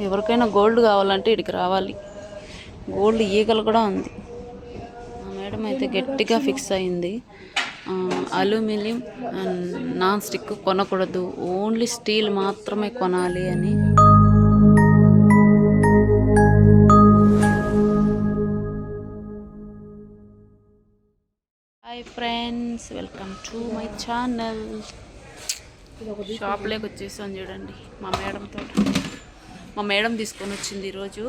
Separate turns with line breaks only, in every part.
ఎవరికైనా గోల్డ్ కావాలంటే ఇక్కడికి రావాలి. గోల్డ్ ఈగలు కూడా ఉంది. మా మేడం అయితే గట్టిగా ఫిక్స్ అయింది. ఆ, అల్యూమినియం నాన్ స్టిక్ కొనకూడదు. ఓన్లీ స్టీల్ మాత్రమే కొనాలి అని. Hi friends welcome to my channel. షాప్లోకి వచ్చేసాను చూడండి మా మేడంతో మా మేడం తీసుకొని వచ్చింది ఈరోజు.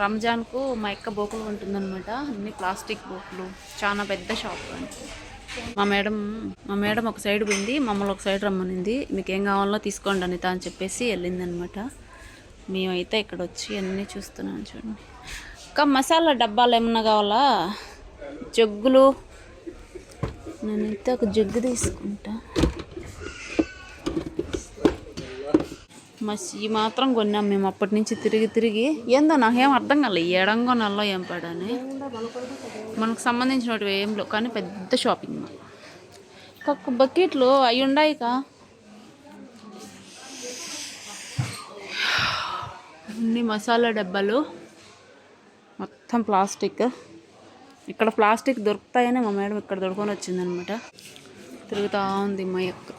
రంజాన్కు మా ఎక్క బోకులు ఉంటుందన్నమాట అన్ని ప్లాస్టిక్ బోకులు. చాలా పెద్ద షాప్ మా మేడం మా మేడం ఒక సైడ్ పోయింది మమ్మల్ని ఒక సైడ్ రమ్మనింది. మీకు ఏం కావాలో తీసుకోండి అనిత అని చెప్పేసి వెళ్ళిందనమాట మేమైతే ఇక్కడ వచ్చి అన్నీ చూస్తున్నాం చూడండి. ఇంకా మసాలా డబ్బాలు ఏమన్నా కావాలా? జగ్గులు. నేనైతే ఒక జగ్గు తీసుకుంటా. మస్ ఈ మాత్రం కొన్నాం మేము అప్పటి నుంచి తిరిగి తిరిగి. ఏందో నాకేం అర్థం కాలే ఎడంగో నల్లో ఏం పడని. మనకు సంబంధించినవి ఏంలో లేవు కానీ పెద్ద షాపింగ్ మాల్. బకెట్లు అవి ఉన్నాయి అన్ని మసాలా డబ్బాలు. మొత్తం ప్లాస్టిక్. ఇక్కడ ప్లాస్టిక్ దొరుకుతాయని మా మేడం ఇక్కడ దొరుకుని వచ్చిందనమాట. తిరుగుతూ ఉంది మా యొక్క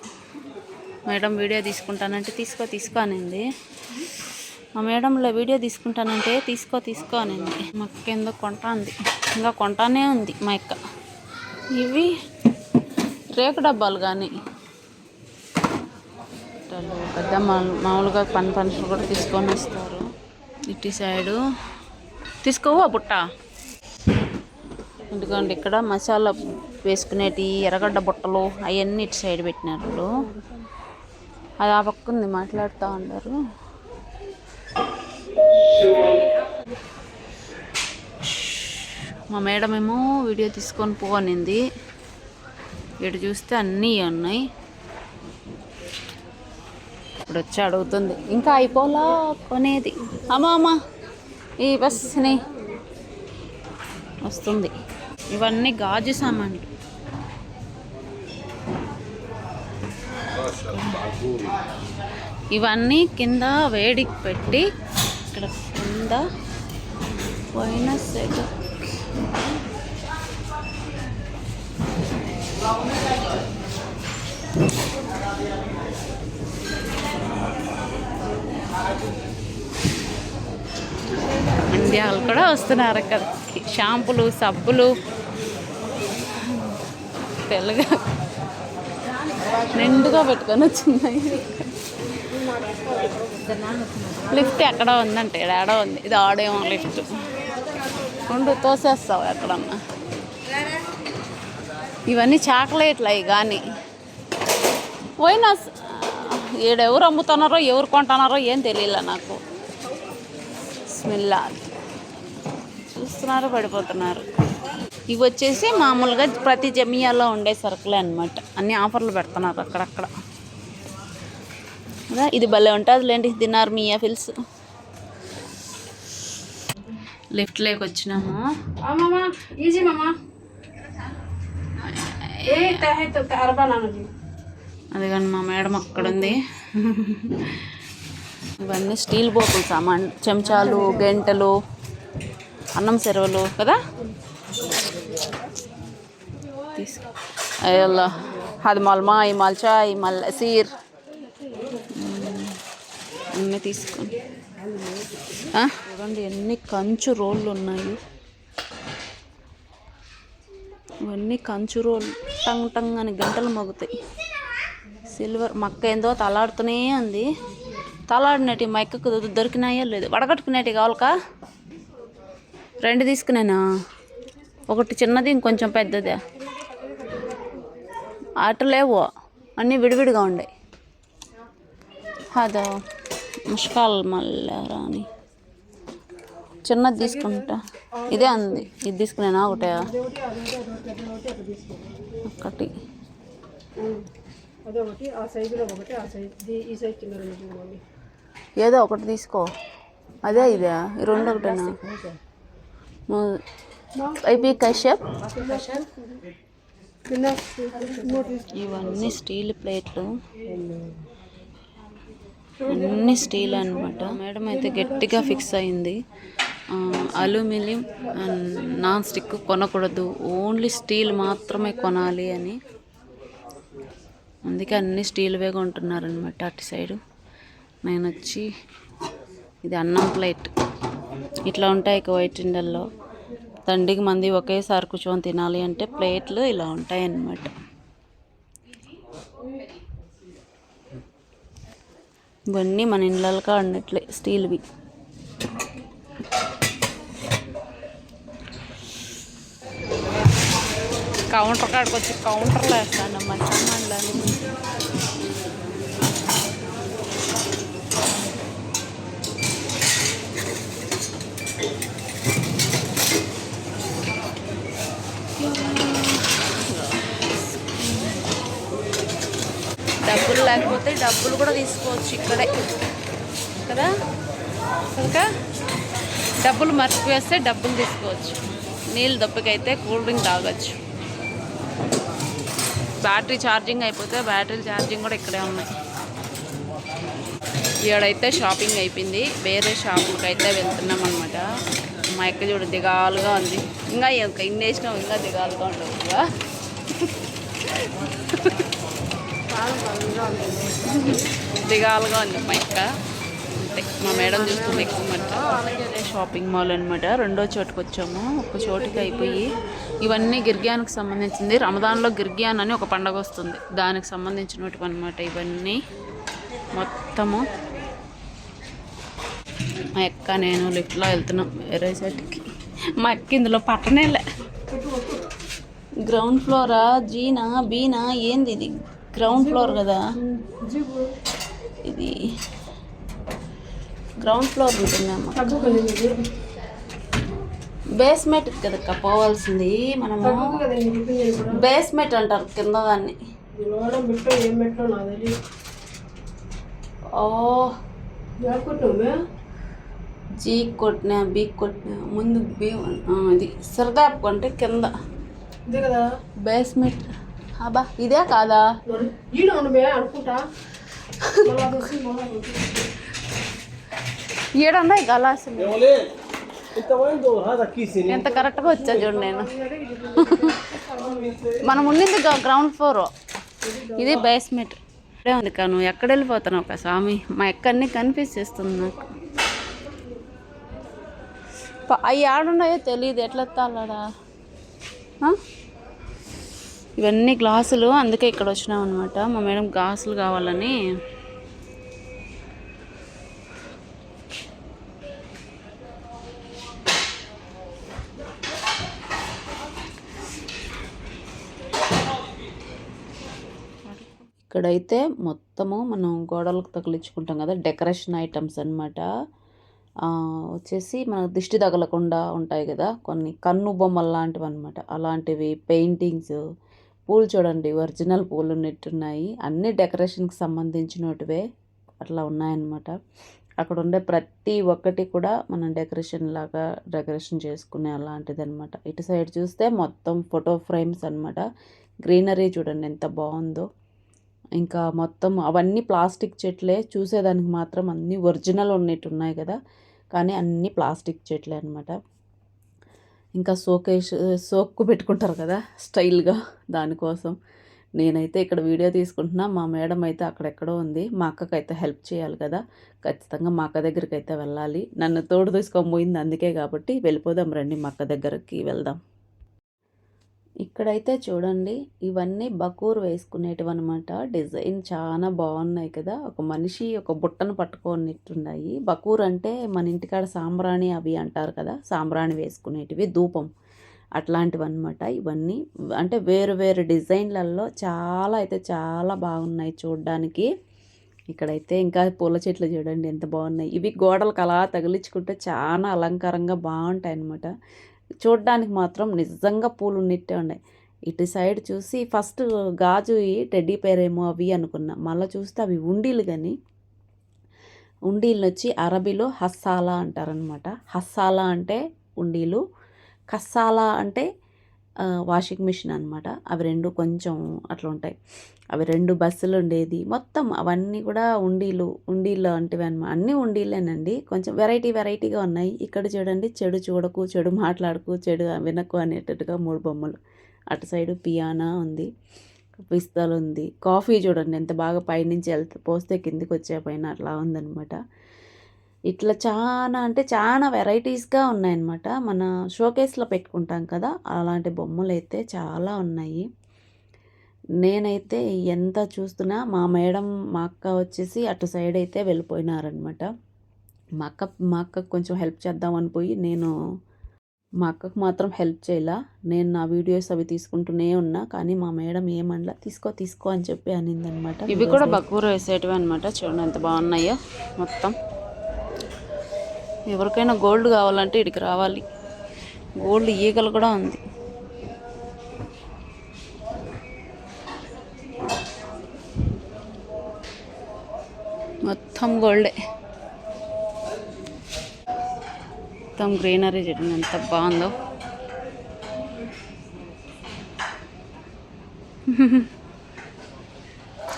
మేడం వీడియో తీసుకుంటానంటే తీసుకో తీసుకో అనింది. మా మేడంలో వీడియో తీసుకుంటానంటే తీసుకో తీసుకో అనింది. మా అక్క ఎందుకు కొంటా ఉంది ఇంకా కొంటానే ఉంది మా అక్క. ఇవి రేకు డబ్బాలు కానీ పెద్ద మామూలుగా పని పనులు కూడా తీసుకొని వస్తారు. ఇటు సైడు. తీసుకోవా బుట్ట? ఎందుకంటే ఇక్కడ మసాలా వేసుకునేటి ఎర్రగడ్డ బుట్టలు అవన్నీ ఇటు సైడ్ పెట్టినారు అది ఆ పక్క ఉంది మాట్లాడుతూ ఉన్నారు. మా మేడం ఏమో వీడియో తీసుకొని పోనింది. ఇటు చూస్తే అన్నీ ఉన్నాయి. ఇప్పుడు వచ్చి అడుగుతుంది. ఇంకా అయిపోలా కొనేది. అమ్మా అమ్మా ఈ బస్ని వస్తుంది. ఇవన్నీ గాజు సామాన్లు. ఇవన్నీ కింద వేడికి పెట్టి ఇక్కడ కింద పోయిన సెగ ఇండియాలు కూడా వస్తున్నారు అక్కడికి. షాంపులు సబ్బులు. తెలుగు నిండుగా పెట్టుకొని వచ్చినాయి లిఫ్ట్ ఎక్కడ ఉందంటే ఈడ ఉంది. ఇది ఆడేమో లిఫ్ట్ ఉండు తోసేస్తావు ఎక్కడన్నా. ఇవన్నీ చాక్లెట్లు అవి కానీ పోయినా ఏడెవరు అమ్ముతున్నారో ఎవరు కొంటున్నారో ఏం తెలియలే నాకు. స్మెల్ చూస్తున్నారు పడిపోతున్నారు. ఇవి వచ్చేసి మామూలుగా ప్రతి జమియాలో ఉండే సరుకులే అనమాట అన్ని ఆఫర్లు పెడుతున్నారు అక్కడక్కడ. ఇది భలే ఉంటుంది లేండి దినార్ మియా ఫిల్స్. లిఫ్ట్ లేక్ వచ్చినాము అది కానీ మా మేడం అక్కడ ఉంది ఇవన్నీ స్టీల్ బోకులు సామాన్ చెంచాలు గంటలు అన్నం సెరవలు కదా? తీసుకో అయ్యల్లా هذا مال ماي مال شاي مال సీర్ అన్నీ తీసుకోండి చూడండి ఎన్ని కంచు రోళ్ళు ఉన్నాయి ఇవన్నీ కంచు రోళ్ళు టంగ్ టంగ్ అని గంటలు మోగుతాయి సిల్వర్ మక్క ఏందో తలాడుతూనే ఉంది తలాడినట్టు మా ఎక్కకు దొరికినాయో లేదు వడగట్టుకునేటి కావాలకా రెండు తీసుకునేనా ఒకటి చిన్నది ఇంకొంచెం పెద్దదే అటు లేవు. అన్నీ విడివిడిగా ఉండే. అదో ముష్కాల్ మళ్ళా రాని చిన్నది తీసుకుంటా. ఇదే అంది. ఇది తీసుకునేనా ఒకటే. ఒకటి. ఏదో ఒకటి తీసుకో. అదే ఇదే. ఈ రెండు ఒకటేనా? ఐపీ కశ్యప్ ఇవన్నీ స్టీల్ ప్లేట్లు. అన్ని స్టీల్ అనమాట మేడం అయితే గట్టిగా ఫిక్స్ అయింది. అల్యూమినియం నాన్ స్టిక్ కొనకూడదు. ఓన్లీ స్టీల్ మాత్రమే కొనాలి అని. అందుకే అన్ని స్టీల్వే కొంటున్నారనమాట అటు సైడు. నేను వచ్చి ఇది అన్నం ప్లేట్. ఇట్లా ఉంటాయి ఇక వైట్ ఇండల్లో. తండ్రికి మంది ఒకేసారి కూర్చొని తినాలి అంటే ప్లేట్లు ఇలా ఉంటాయి అన్నమాట ఇవన్నీ మన ఇండ్లలో ఉన్నట్లే స్టీల్వి కౌంటర్ కాడికి వచ్చి కౌంటర్లో వేస్తాను మన సామాన్లు you. లేకపోతే డబ్బులు కూడా తీసుకోవచ్చు ఇక్కడే. కదా? ఇంకా డబ్బులు మర్చిపోయేస్తే డబ్బులు తీసుకోవచ్చు. నీళ్ళు దప్పకైతే కూల్ డ్రింక్ తాగొచ్చు. బ్యాటరీ ఛార్జింగ్ అయిపోతే బ్యాటరీ ఛార్జింగ్ కూడా ఇక్కడే ఉన్నాయి. ఇక్కడైతే షాపింగ్ అయిపోయింది. వేరే షాపులకి అయితే వెళ్తున్నాం అనమాట మా ఎక్క చూడు దిగాలుగా ఉంది. ఇంకా ఇంకా ఇన్నేసినాం ఇంకా దిగాలుగా ఉండవు ఇంకా దిగాలుగా ఉంది మా అక్క అంతే. మా మేడం చూస్తుంది ఎక్కువ మాట. షాపింగ్ మాల్ అనమాట రెండో చోటుకు వచ్చాము. ఒక చోటుకి అయిపోయి ఇవన్నీ గిర్గ్యానికి సంబంధించింది. రమదాన్లో గిర్గ్యాన్ అని ఒక పండగ వస్తుంది. దానికి సంబంధించినటువంటి అనమాట ఇవన్నీ. మొత్తము. మా అక్క నేను లిఫ్ట్లో వెళ్తున్నాం. వేరే సెట్కి మా అక్క ఇందులో పట్టనేలే గ్రౌండ్ ఫ్లోరా? జీనా? బీనా? ఏంది ఇది? గ్రౌండ్ ఫ్లోర్ కదా? ఇది గ్రౌండ్ ఫ్లోర్ ఉంటుందమ్మా బేస్మెంట్ కదా. పోవాల్సింది మనము. బేస్మెంట్ అంటారు కింద దాన్ని. ఓ. జీ కొట్టినా బీ కొట్టినా ముందు బీ ఇది సరదాపు అంటే కదా. బేస్మెంట్ అబ్బా ఇదే కాదా?
మరి ఈడ ఉండమే అనుకుంటా? మళ్ళా అది వస్తుంది, మళ్ళా అది వస్తుంది.
ఏడన్నా గలాసింది
Olê, então ainda honrado aqui, sim.
ఎంత కరెక్ట్గా వచ్చా చూడు నేను. మనం ఉండింది గ్రౌండ్ ఫ్లోర్ ఇది బేస్మెంట్ ఇక్కడే ఉంది కా నువ్వు ఎక్కడ వెళ్ళిపోతున్నావు ఒక స్వామి? మా ఎక్కడిని కన్ఫ్యూజ్ చేస్తుంది నాకు. ప- అవి ఆడున్నాయో తెలియదు ఎట్లా ఎత్తాలడా ఆ? ఇవన్నీ గ్లాసులు అందుకే ఇక్కడ వచ్చినాం అనమాట మా మేడం గ్లాసులు కావాలని. ఇక్కడైతే మొత్తము మనం గోడలకు తగిలించుకుంటాం కదా డెకరేషన్ ఐటమ్స్ అనమాట వచ్చేసి మనకు దిష్టి తగలకుండా ఉంటాయి కదా కొన్ని కన్ను బొమ్మలు లాంటివి అనమాట అలాంటివి పెయింటింగ్స్ పూలు చూడండి ఒరిజినల్ పూలు ఉన్నట్టున్నాయి అన్ని డెకరేషన్కి సంబంధించినటివే అట్లా ఉన్నాయన్నమాట. అక్కడ ఉండే ప్రతి ఒక్కటి కూడా మనం డెకరేషన్ లాగా డెకరేషన్ చేసుకునే అలాంటిది అనమాట ఇటు సైడ్ చూస్తే మొత్తం ఫోటో ఫ్రేమ్స్ అనమాట గ్రీనరీ చూడండి ఎంత బాగుందో. ఇంకా మొత్తం అవన్నీ ప్లాస్టిక్ చెట్లే. చూసేదానికి మాత్రం అన్నీ ఒరిజినల్ ఉన్నట్టు ఉన్నాయి కదా. కానీ అన్నీ ప్లాస్టిక్ చెట్లే అనమాట ఇంకా సోకేష్ సోక్కు పెట్టుకుంటారు కదా స్టైల్గా దానికోసం నేనైతే ఇక్కడ వీడియో తీసుకుంటున్నా. మా మేడం అయితే అక్కడెక్కడో ఉంది. మా అక్కకైతే హెల్ప్ చేయాలి కదా. ఖచ్చితంగా మా అక్క దగ్గరికి అయితే వెళ్ళాలి. నన్ను తోడు తీసుకొని పోయింది అందుకే కాబట్టి వెళ్ళిపోదాం రండి మా అక్క దగ్గరికి వెళ్దాం. ఇక్కడైతే చూడండి ఇవన్నీ బకూర్ వేసుకునేటివి అనమాట డిజైన్ చాలా బాగున్నాయి కదా. ఒక మనిషి ఒక బుట్టను పట్టుకున్నట్టున్నాయి. బకూర్ అంటే మన ఇంటికాడ సాంబ్రాణి అవి అంటారు కదా సాంబ్రాణి వేసుకునేటివి ధూపం అట్లాంటివి అనమాట ఇవన్నీ అంటే వేరు వేరు డిజైన్లలో చాలా అయితే చాలా బాగున్నాయి చూడడానికి. ఇక్కడైతే ఇంకా పూల చెట్లు చూడండి ఎంత బాగున్నాయి. ఇవి గోడలకు అలా తగిలించుకుంటే చాలా అలంకారంగా బాగుంటాయి అన్నమాట చూడడానికి మాత్రం నిజంగా పూలు ఉన్నట్టే ఉన్నాయి. ఇటు సైడ్ చూసి ఫస్ట్ గాజు టెడ్డీ పేరేమో అవి అనుకున్నా. మళ్ళీ చూస్తే అవి ఉండీలు కానీ ఉండీలు వచ్చి అరబీలో హస్సాలా అంటారనమాట హస్సాలా అంటే ఉండీలు కస్సాలా అంటే వాషింగ్ మిషన్ అనమాట అవి రెండు కొంచెం అట్లా ఉంటాయి. అవి రెండు బస్సులు ఉండేది. మొత్తం అవన్నీ కూడా ఉండీలు ఉండీలు అంటివి అనమాట అన్నీ ఉండీలేనండి. కొంచెం వెరైటీ వెరైటీగా ఉన్నాయి. ఇక్కడ చూడండి చెడు చూడకు చెడు మాట్లాడకు చెడు వినకు అనేటట్టుగా మూడు బొమ్మలు. అటు సైడు పియానా ఉంది పిస్తాలు ఉంది. కాఫీ చూడండి ఎంత బాగా పైనుంచి వెళ్తే పోస్తే కిందికి వచ్చే పైన అట్లా ఉందనమాట ఇట్లా చాలా అంటే చాలా వెరైటీస్గా ఉన్నాయన్నమాట. మన షోకేస్లో పెట్టుకుంటాం కదా అలాంటి బొమ్మలు అయితే చాలా ఉన్నాయి. నేనైతే ఎంత చూస్తున్నా మా మేడం మా అక్క వచ్చేసి అటు సైడ్ అయితే వెళ్ళిపోయినారనమాట మా అక్క మా అక్కకు కొంచెం హెల్ప్ చేద్దామని పోయి నేను మా అక్కకు మాత్రం హెల్ప్ చేయలా. నేను నా వీడియోస్ అవి తీసుకుంటూనే ఉన్నా కానీ మా మేడం ఏమనలా తీసుకో తీసుకో అని చెప్పి అనిందనమాట ఇవి కూడా బక్కూర వేసేటివి అనమాట చూడండి ఎంత బాగున్నాయో మొత్తం. ఎవరికైనా గోల్డ్ కావాలంటే ఇక్కడికి రావాలి. గోల్డ్ ఈగలు కూడా ఉంది. మొత్తం గోల్డే. మొత్తం గ్రీనరీ చెట్టు ఎంత బాగుందో.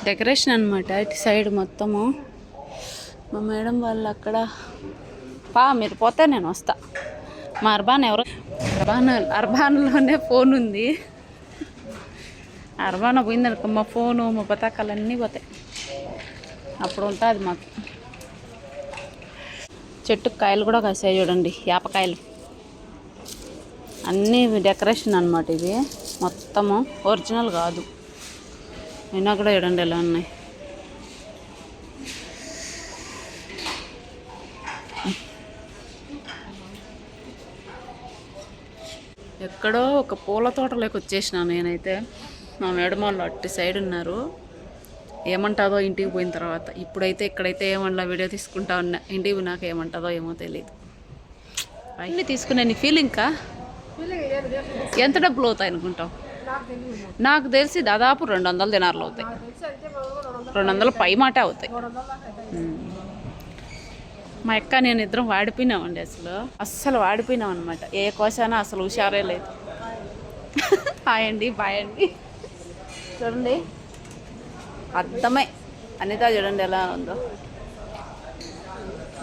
డెకరేషన్ అనమాట ఇటు సైడ్ మొత్తము. మా మేడం వాళ్ళు అక్కడ పా మీరు పోతే నేను వస్తా. మా అర్బాన్ ఎవరు? అర్బాన్ అర్బాన్లోనే ఫోన్ ఉంది. అర్బాన్ పోయిందనుకో మా ఫోను మా పతాకాలు అన్నీ పోతాయి. అప్పుడు ఉంటుంది మాకు. చెట్టుకు కాయలు కూడా కాసాయి చూడండి యాపకాయలు. అన్నీ డెకరేషన్ అనమాట ఇది మొత్తము ఒరిజినల్ కాదు. అయినా కూడా చూడండి ఎలా ఉన్నాయి. ఎక్కడో ఒక పూల తోటలోకి వచ్చేసిన నేనైతే. మా మేడం వాళ్ళు అట్టి సైడ్ ఉన్నారు. ఏమంటాదో ఇంటికి పోయిన తర్వాత. ఇప్పుడైతే ఇక్కడైతే ఏమన్నా వీడియో తీసుకుంటా ఉన్నా. ఇంటికి నాకు ఏమంటుందో ఏమో తెలియదు అన్నీ తీసుకునే నీ ఫీలింగ్కా
ఫీలింగ్ లేదు
ఎంత డబ్బులు అవుతాయి అనుకుంటావు?
నాకు
తెలిసి దాదాపు రెండు వందల దినార్లు అవుతాయి.
రెండు వందల
పై మాట అవుతాయి
మూడు వందల దాకా అవుతాయి.
మా అక్క నేను ఇద్దరం వాడిపోయినామండి అసలు. అస్సలు వాడిపోయినాం అనమాట ఏ కోసానా అసలు హుషారే లేదు. హాయ్ అండి బాయ్ అండి. చూడండి. అర్థమే. అనిత చూడండి ఎలా ఉందో.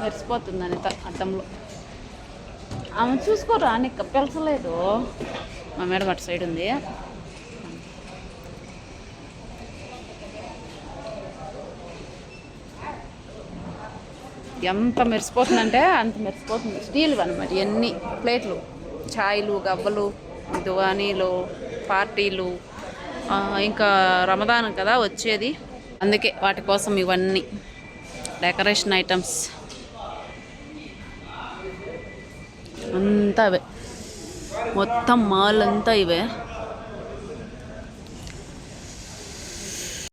మెరిసిపోతుంది అనిత అర్థంలో ఆమె చూసుకోరా నీకు పెంచలేదు మా మేడం అటు సైడ్ ఉంది. ఎంత మెరిసిపోతుందంటే అంత మెరిసిపోతుంది. స్టీల్ అనమాట ఎన్ని ప్లేట్లు? ఛాయ్లు గవ్వలు దువానీలు పార్టీలు ఇంకా రమదాన్ కదా వచ్చేది. అందుకే వాటి కోసం ఇవన్నీ డెకరేషన్ ఐటమ్స్. అంతా అవే మొత్తం మాల్ అంతా ఇవే.